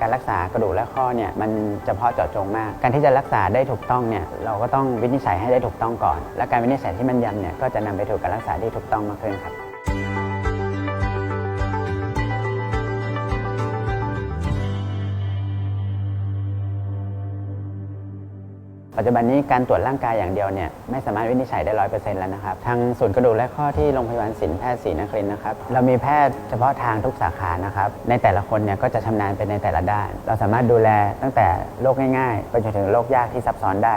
การรักษากระดูกและข้อเนี่ยมันเฉพาะเจาะจงมาก การที่จะรักษาได้ถูกต้องเนี่ยเราก็ต้องวินิจฉัยให้ได้ถูกต้องก่อน และการวินิจฉัยที่มันยำเนี่ยก็จะนำไปถูกการรักษาที่ถูกต้องมากขึ้นครับ ปัจจุบันนี้การตรวจร่างกายอย่างเดียวเนี่ยไม่สามารถวินิจฉัยได้ร้อยเปอร์เซ็นต์แล้วนะครับ ทางศูนย์กระดูกและข้อที่โรงพยาบาลศิลป์แพทย์ศรีนครินทร์นะครับเรามีแพทย์เฉพาะทางทุกสาขานะครับในแต่ละคนเนี่ยก็จะชำนาญไปในแต่ละด้าน เราสามารถดูแลตั้งแต่โรคง่ายๆไปจนถึงโรคยากที่ซับซ้อนได้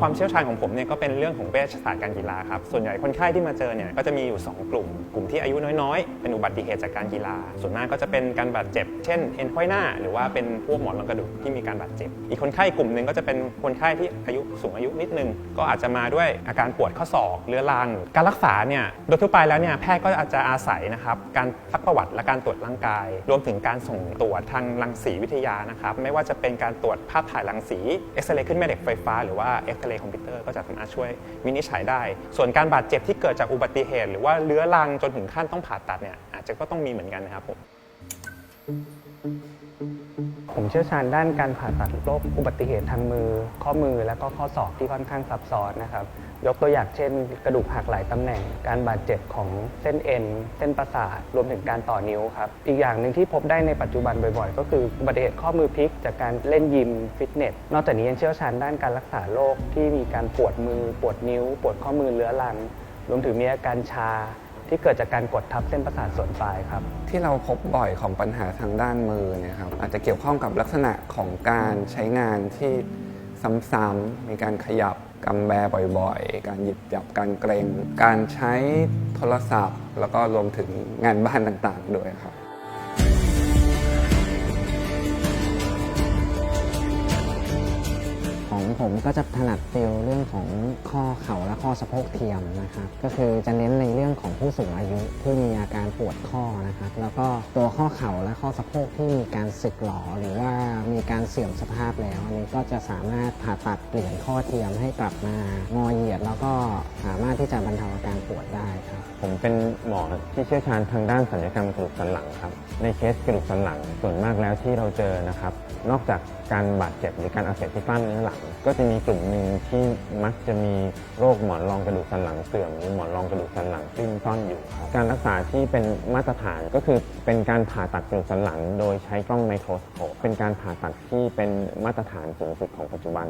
ความเชี่ยวชาญของผมเนี่ยก็เป็นเรื่องของเวชศาสตร์การกีฬาครับ ส่วนใหญ่คนไข้ที่มาเจอเนี่ยก็จะมีอยู่ 2 กลุ่ม กลุ่มที่อายุน้อยๆ เป็นอุบัติเหตุจากการกีฬา ส่วนมากก็จะเป็นการบาดเจ็บ เช่น เอ็นห้อยหน้า หรือว่าเป็นพวกหมอนรองกระดูกที่มีการบาดเจ็บ อีกคนไข้กลุ่มหนึ่งก็จะเป็นคนไข้ที่อายุสูงอายุนิดนึง ก็อาจจะมาด้วยอาการปวดข้อศอกเรื้อรัง การรักษาเนี่ยโดยทั่วไปแล้วเนี่ยแพทย์ก็อาจจะอาศัยนะครับการซักประวัติและการตรวจร่างกาย รวมถึงการส่งตรวจทางรังสีวิทยานะครับไม่ว่าจะเป็นการตรวจภาพถ่ายรังสีเอ็กซเรย์ขึ้นแม่เหล็กไฟฟ้าหรือว่าเอ็กซเรย์คอมพิวเตอร์ก็จะสามารถช่วยวินิจฉัยได้ ส่วนการบาดเจ็บที่เกิดจากอุบัติเหตุ หรือว่าเรื้อรังจนถึงขั้นต้องผ่าตัดเนี่ยอาจจะก็ต้องมีเหมือนกันนะครับผม ผมเชี่ยวชาญด้านการผ่าตัดโรคอุบัติเหตุทางมือ ข้อมือและก็ข้อศอกที่ค่อนข้างซับซ้อนนะครับ ยกตัวอย่างเช่น กระดูกหักหลายตำแหน่ง การบาดเจ็บของเส้นเอ็น เส้นประสาท รวมถึงการต่อนิ้วครับ อีกอย่างหนึ่งที่พบได้ในปัจจุบันบ่อยๆ ก็คืออุบัติเหตุข้อมือพลิกจากการเล่นยิมฟิตเนส นอกจากนี้ยังเชี่ยวชาญด้านการรักษาโรคที่มีการปวดมือ ปวดนิ้ว ปวดข้อมือเรื้อรัง รวมถึงมีอาการชา ที่เกิดจากการกดทับเส้นประสาทส่วนปลายครับ ที่เราพบบ่อยของปัญหาทางด้านมือเนี่ยครับอาจจะเกี่ยวข้องกับลักษณะของการใช้งานที่ซ้ำๆมีการขยับกำแบบ่อยๆ การหยิบจับการเกรง การใช้โทรศัพท์ แล้วก็รวมถึงงานบ้านต่างๆ ด้วยครับ ก็จะถนัดฟิลเรื่องของข้อเข่าและข้อสะโพกเทียมนะครับก็คือจะเน้นในเรื่องของผู้สูงอายุที่มีอาการปวดข้อนะครับแล้วก็ตัวข้อเข่าและข้อสะโพกที่มีการสึกหรอหรือว่ามีการเสื่อมสภาพแล้วอันนี้ก็จะสามารถผ่าตัดเปลี่ยนข้อเทียมให้กลับมางอเหยียด แล้วก็สามารถที่จะบรรเทาอาการปวดได้ครับผมเป็นหมอที่เชี่ยวชาญทางด้านศัลยกรรมกระดูกสันหลังครับในเคสกระดูกสันหลังส่วนมากแล้วที่เราเจอนะครับ นอกจากการบาดเจ็บหรือการอักเสบที่กล้ามเนื้อหลัง ก็จะมีกลุ่มหนึ่งที่มักจะมีโรคหมอนรองกระดูกสันหลังเสื่อมหรือหมอนรองกระดูกสันหลังซิ่งซ่อนอยู่ครับการรักษาที่เป็นมาตรฐานก็คือเป็นการผ่าตัดกระดูกสันหลัง โดยใช้กล้องไมโครสโคปเป็นการผ่าตัดที่เป็นมาตรฐานสูงสุดของปัจจุบัน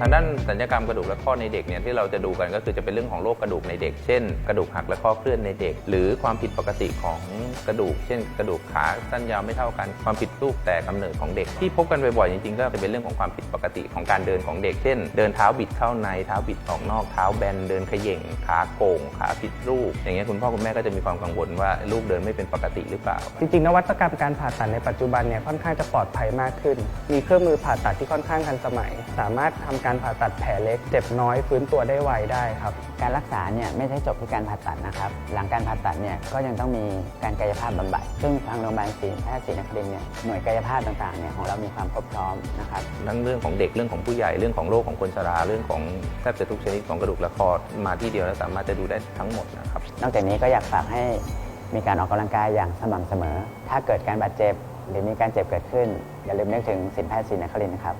ทางด้านสัญญกรรมกระดูกและข้อในเด็กเนี่ยที่เราจะดูกันก็คือจะเป็นเรื่องของโรคกระดูกในเด็ก เช่น กระดูกหักและข้อเคลื่อนในเด็ก หรือความผิดปกติของกระดูก เช่น กระดูกขาสั้นยาวไม่เท่ากัน ความผิดรูปแต่กำเนิดของเด็ก ที่พบกันบ่อยๆจริงๆก็จะเป็นเรื่องของความผิดปกติของการเดินของเด็ก เช่น เดินเท้าบิดเข้าในเท้าบิดออกนอกเท้าแบนเดินขย่งขาโก่งขาผิดรูป อย่างเงี้ยคุณพ่อคุณแม่ก็จะมีความกังวลว่าลูกเดินไม่เป็นปกติหรือเปล่า จริงๆ นวัตกรรมการผ่าตัดในปัจจุบันเนี่ยค่อนข้างจะปลอดภัยมากขึ้น มีเครื่องมือผ่าตัดที่ค่อนข้างทันสมัย สามารถทำการผ่าตัดแผลเล็ก เจ็บน้อยฟื้นตัวได้ไวได้ครับ การรักษาเนี่ยไม่ใช่จบที่การผ่าตัดนะครับ หลังการผ่าตัดเนี่ยก็ยังต้องมีการกายภาพบำบัด ซึ่งทางโรงพยาบาลศรีแพทย์ศรีนครินทร์เนี่ยหน่วยกายภาพต่างๆเนี่ยของเรามีความครบพร้อมนะครับ ทั้งเรื่องของเด็กเรื่องของผู้ใหญ่เรื่องของโรคของคนชราเรื่องของแทบจะทุกชนิดของกระดูกและคอมาที่เดียวแล้วสามารถจะดูได้ทั้งหมดนะครับ นอกจากนี้ก็อยากฝากให้มีการออกกำลังกายอย่างสม่ำเสมอ ถ้าเกิดการบาดเจ็บหรือมีการเจ็บเกิดขึ้น อย่าลืมนึกถึงสินแพทย์ศรีนครินทร์นะครับ